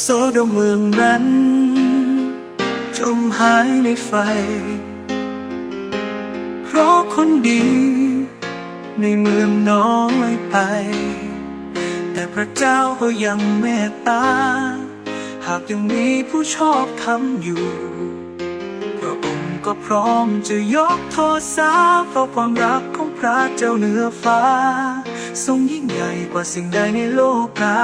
โซโดมเมืองนั้น จมหายในไฟ เพราะคนดี ในเมืองน้อยไป แต่พระเจ้าก็ยังเมตตา หากยังมีผู้ชอบทำอยู่พระองค์ก็พร้อมจะยกโทษสาเพราะความรักของพระเจ้าเหนือฟ้า ทรงยิ่งใหญ่กว่าสิ่งใดในโลกา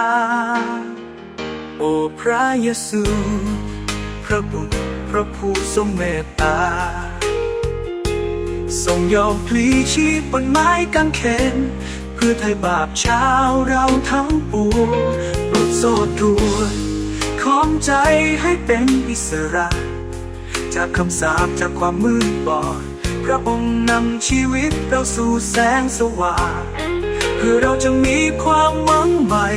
โอ้พระเยซู พระบุตรพระผู้ทรงเมตตา ทรงยอมพลีชีพบนไม้กางเขนเพื่อไถ่บาปชาวเราทั้งปวงปลดโซ่ตรวนของใจให้เป็นอิสระ จากคำสาปจากความมืดบอด พระองค์นำชีวิตเราสู่แสงสว่างเพื่อเราจะมีความหวังใหม่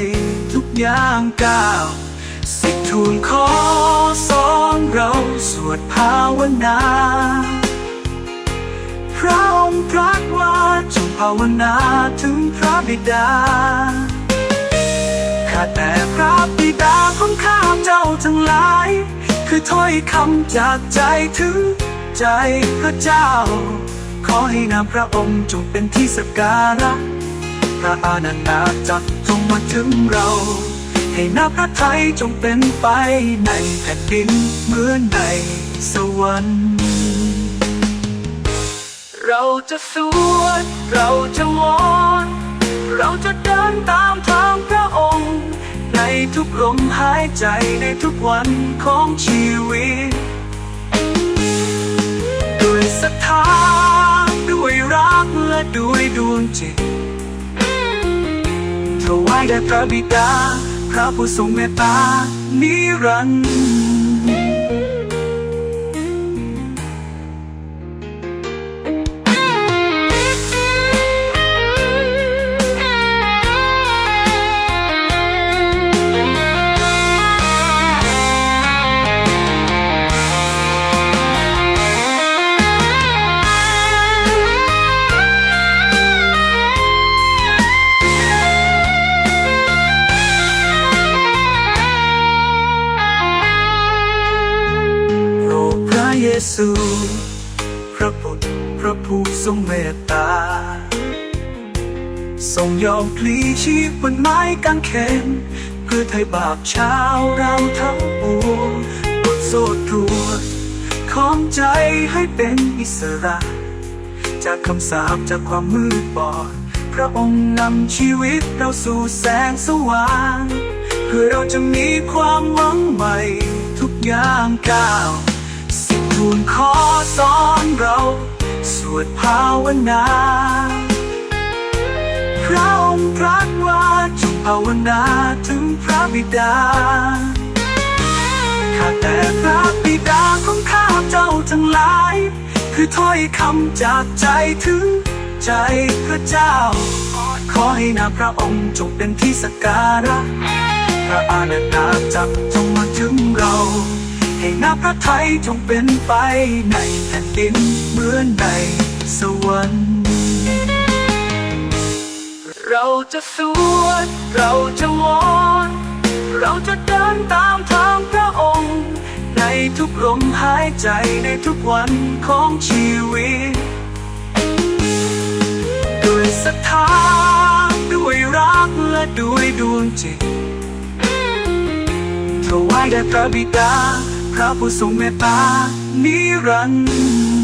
ทุกอย่างก้าว ทูลขอสอนเราสวดภาวนา พระองค์ตรัสว่าจงภาวนาถึงพระบิดา ข้าแต่พระบิดาของข้าเจ้าทั้งหลาย คือถ้อยคำจากใจถึงใจพระเจ้า ขอให้นามพระองค์จงเป็นที่สักการะ พระอาณานาจักรจงมาถึงเรา ให้นาพระไทยจงเป็นไปในแผ่นดินเหมือนในสวรรค์ เราจะสวดเราจะวอนเราจะเดินตามทางพระองค์ ในทุกลมหายใจในทุกวันของชีวิต ด้วยศรัทธาด้วยรักและด้วยดวงจิตถวายแด่พระบิดา พระผู้ทรงเมตตานิรันดร์ ซูพระบุตรพระผู้ทรงเมตตา ทรงยอมพลีชีพบนไม้กางเขนเพื่อไถ่บาปชาวเราทั้งปวงปลดโซ่ตรวจของใจให้เป็นอิสระ จากคำสาปจากความมืดบอด พระองค์นำชีวิตเราสู่แสงสว่าง เพื่อเราจะมีความหวังใหม่ทุกอย่างก้าว สิทธิทูลขอสอนเรา สวดภาวนาพระองค์ตรัสว่าจงภาวนาถึงพระบิดา ข้าแต่พระบิดาของข้าเจ้าทั้งหลาย คือถ้อยคำจากใจถึงใจพระเจ้า ขอให้นาพระองค์จงเป็นที่สักการะ พระอาณานาจักรจงมาถึงเรา ให้นาพระไทยจงเป็นไปในแผ่นดินเหมือนในสวรรค์ เราจะสวดเราจะวอนเราจะเดินตามทางพระองค์ ในทุกลมหายใจในทุกวันของชีวิตด้วยศรัทธาด้วยรักและด้วยดวงจิตถวายแด่พระบิดา พระผู้ทรงเมตตานิรันดร์